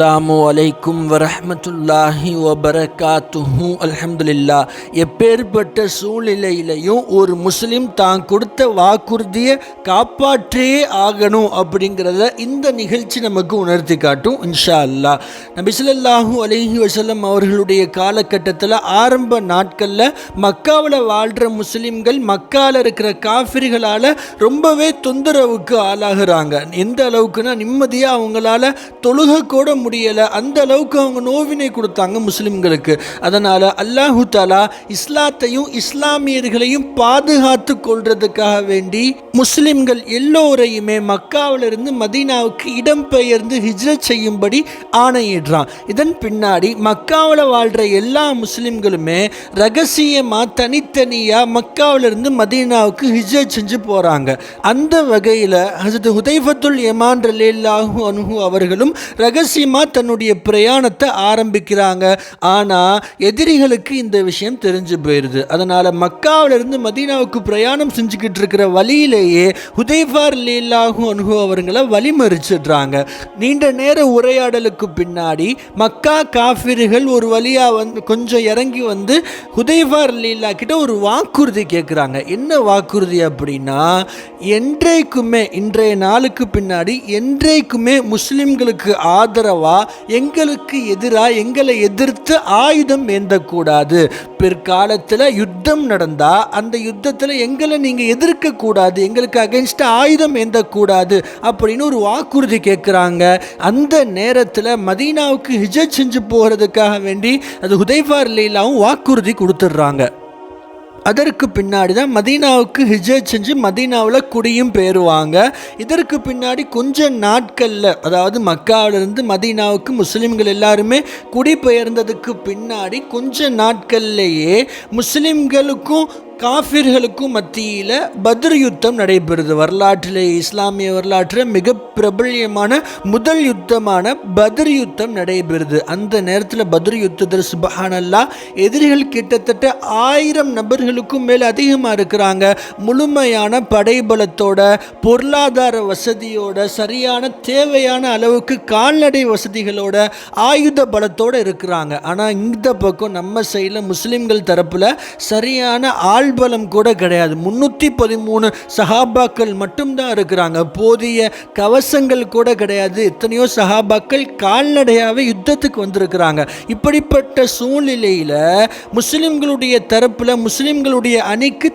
அஸ்ஸலாமு அலைக்கும் வரஹ்மத்துல்லாஹி வபரகாத்துஹு அல்ஹம்துலில்லா எப்பேற்பட்ட சூழ்நிலையிலையும் ஒரு முஸ்லீம் தான் கொடுத்த வாக்குறுதியை காப்பாற்றியே ஆகணும் அப்படிங்கிறத இந்த நிகழ்ச்சி நமக்கு உணர்த்தி காட்டும் இன்ஷா அல்லா நபி அலஹி வசலம் அவர்களுடைய காலகட்டத்தில் ஆரம்ப நாட்களில் மக்காவில் வாழ்கிற முஸ்லீம்கள் மக்காவில் இருக்கிற காஃபிர்களால் ரொம்பவே தொந்தரவுக்கு ஆளாகிறாங்க. எந்த அளவுக்குன்னா நிம்மதியாக அவங்களால தொழுக கூட முடியலை. அந்த அளவுக்கு அவங்க நோவினை கொடுத்தாங்க முஸ்லிம்களுக்கு. அதனால் அல்லாஹு தாலா இஸ்லாத்தையும் இஸ்லாமியர்களையும் பாதுகாத்து கொள்றதுக்காக வேண்டி முஸ்லிம்கள் எல்லோரையுமே மக்காவிலிருந்து மதீனாவுக்கு இடம்பெயர்ந்து ஹிஜ்ரத் செய்யும்படி ஆணையிடுறான். இதன் பின்னாடி மக்காவில் வாழ்கிற எல்லா முஸ்லிம்களுமே ரகசியமாக தனித்தனியாக மக்காவிலிருந்து மதீனாவுக்கு ஹிஜ்ரத் செஞ்சு போகிறாங்க அந்த வகையில் ஹசரத் ஹுதைஃபத்துல் எமான் ரலேல்லாஹு அனுகு அவர்களும் ரகசியமாக தன்னுடைய பிரயாணத்தை ஆரம்பிக்கிறாங்க. ஆனால் எதிரிகளுக்கு இந்த விஷயம் தெரிஞ்சு போயிடுது அதனால் மக்காவிலிருந்து மதீனாவுக்கு பிரயாணம் செஞ்சுக்கிட்டு இருக்கிற வழியிலேயே ஹுதைஃபார் லீலாஹு அனுகு அவர்களை வழிமறிச்சிடுறாங்க. நீண்ட நேர உரையாடலுக்கு பின்னாடி மக்கா காஃபிர்கள் ஒரு வழியாக வந்து கொஞ்சம் இறங்கி வந்து ஹுதைஃபார் லீலா கிட்ட ஒரு வாக்குறுதி கேட்குறாங்க என்ன வாக்குறுதி அப்படின்னா என்றைக்குமே இன்றைய நாளுக்கு பின்னாடி என்றைக்குமே முஸ்லிம்களுக்கு ஆதரவாக எங்களுக்கு எதிராக எங்களை எதிர்த்து ஆயுதம் ஏந்தக்கூடாது. பிற்காலத்தில் யுத்தம் நடந்தால் அந்த யுத்தத்தில் எங்களை நீங்கள் எதிர்க்கக்கூடாது. எங்களுக்கு அகென்ஸ்டாக ஆயுதம் ஏந்தக்கூடாது அப்படின்னு ஒரு வாக்குறுதி கேட்குறாங்க. அந்த நேரத்தில் மதீனாவுக்கு ஹிஜத் செஞ்சு போகிறதுக்காக வேண்டி அது ஹுதைஃபார் லீலாவும் வாக்குறுதி கொடுத்துட்றாங்க. அதற்கு பின்னாடி தான் மதீனாவுக்கு ஹிஜத் செஞ்சு மதீனாவில் குடியும் பெயருவாங்க இதற்கு பின்னாடி கொஞ்ச நாட்களில் அதாவது மக்காவிலிருந்து மதீனாவுக்கு முஸ்லீம்கள் எல்லாருமே குடிபெயர்ந்ததுக்கு பின்னாடி கொஞ்ச நாட்கள்லேயே முஸ்லீம்களுக்கும் காஃபிர்களுக்கும் மத்தியில் பத்ர் யுத்தம் நடைபெறுது. வரலாற்றில் இஸ்லாமிய வரலாற்றில் மிக பிரபல்யமான முதல் யுத்தமான பத்ர் யுத்தம் நடைபெறுது. அந்த நேரத்தில் பத்ர் யுத்தத்தில் சுபஹானல்லா எதிரிகள் கிட்டத்தட்ட ஆயிரம் நபர்களுக்கும் மேல் அதிகமாக இருக்கிறாங்க. முழுமையான படைபலத்தோட பொருளாதார வசதியோட சரியான தேவையான அளவுக்கு கால்நடை வசதிகளோட ஆயுத பலத்தோடு இருக்கிறாங்க. ஆனால் இந்த பக்கம் நம்ம சைடில் முஸ்லீம்கள் தரப்பில் சரியான ஆள் ஆள்பலம் கூட கிடையாது. முன்னூற்றி பதிமூணு சஹாபாக்கள் மட்டும்தான் இருக்கிறாங்க. போதிய கவசங்கள் கூட கிடையாது. எத்தனையோ சஹாபாக்கள் கால்நடையாகவே யுத்தத்துக்கு வந்திருக்கிறாங்க. இப்படிப்பட்ட சூழ்நிலையில் முஸ்லிம்களுடைய தரப்பில் முஸ்லிம்களுடைய அணிக்கு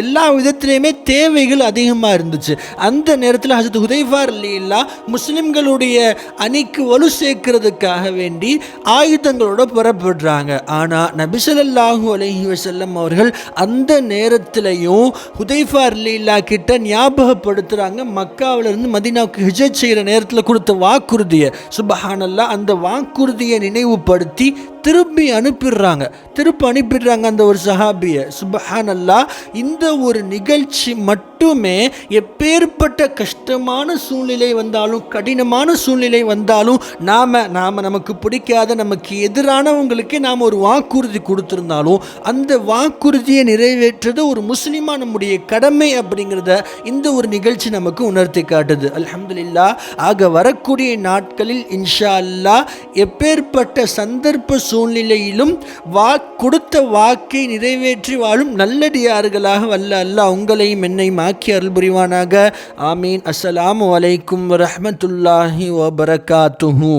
எல்லா விதத்திலையுமே தேவைகள் அதிகமாக இருந்துச்சு. அந்த நேரத்தில் ஹசத் ஹுதைஃபார் இல்லா முஸ்லிம்களுடைய அணிக்கு வலு சேர்க்கறதுக்காக வேண்டி ஆயுதங்களோட புறப்படுறாங்க. ஆனால் நபிசல்லாஹூ அலஹி வசல்லம் அவர்கள் அந்த நேரத்திலையும் ஹுதைஃபார் லீலா கிட்ட ஞாபகப்படுத்துகிறாங்க மக்காவிலிருந்து மதீனாவுக்கு ஹிஜத் செய்கிற நேரத்தில் கொடுத்த வாக்குறுதியை. சுபஹானல்லா அந்த வாக்குறுதியை நினைவுபடுத்தி திருப்பி அனுப்பிடுறாங்க. திருப்பி அனுப்பிடுறாங்க அந்த ஒரு சஹாபியை. சுபஹானல்லா இந்த ஒரு நிகழ்ச்சி மட்டுமே எப்பேற்பட்ட கஷ்டமான சூழ்நிலை வந்தாலும் கடினமான சூழ்நிலை வந்தாலும் நாம் நாம் நமக்கு பிடிக்காத நமக்கு எதிரானவங்களுக்கு நாம் ஒரு வாக்குறுதி கொடுத்துருந்தாலும் அந்த வாக்குறுதியை நிறைவேற்றுறது ஒரு முஸ்லீமாக நம்முடைய கடமை அப்படிங்கிறத இந்த ஒரு நிகழ்ச்சி நமக்கு உணர்த்தி காட்டுது. அல்ஹம்துலில்லா ஆக வரக்கூடிய நாட்களில் இன்ஷா அல்லா எப்பேற்பட்ட சந்தர்ப்ப சூழ்நிலையிலும் வா கொடுத்த வாக்கை நிறைவேற்றி வாழும் நல்லடியார்களாக வல்ல அல்லாஹ் உங்களையும் என்னையும் ஆக்கி அருள் புரிவானாக ஆமீன். அஸ்ஸலாமு அலைக்கும் வரஹ்மத்துல்லாஹி வபரகாத்துஹூ.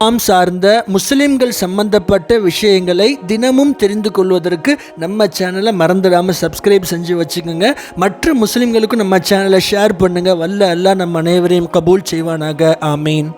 நாம் சார்ந்த முஸ்லிம்கள் சம்பந்தப்பட்ட விஷயங்களை தினமும் தெரிந்து கொள்வதற்கு நம்ம சேனலை மறந்துடாமல் சப்ஸ்கிரைப் செஞ்சு வச்சுக்கோங்க. மற்ற முஸ்லிம்களுக்கும் நம்ம சேனலை ஷேர் பண்ணுங்கள் வல்ல அல்லாஹ் நம்ம அனைவரையும் கபூல் செய்வானாக. ஆமீன்.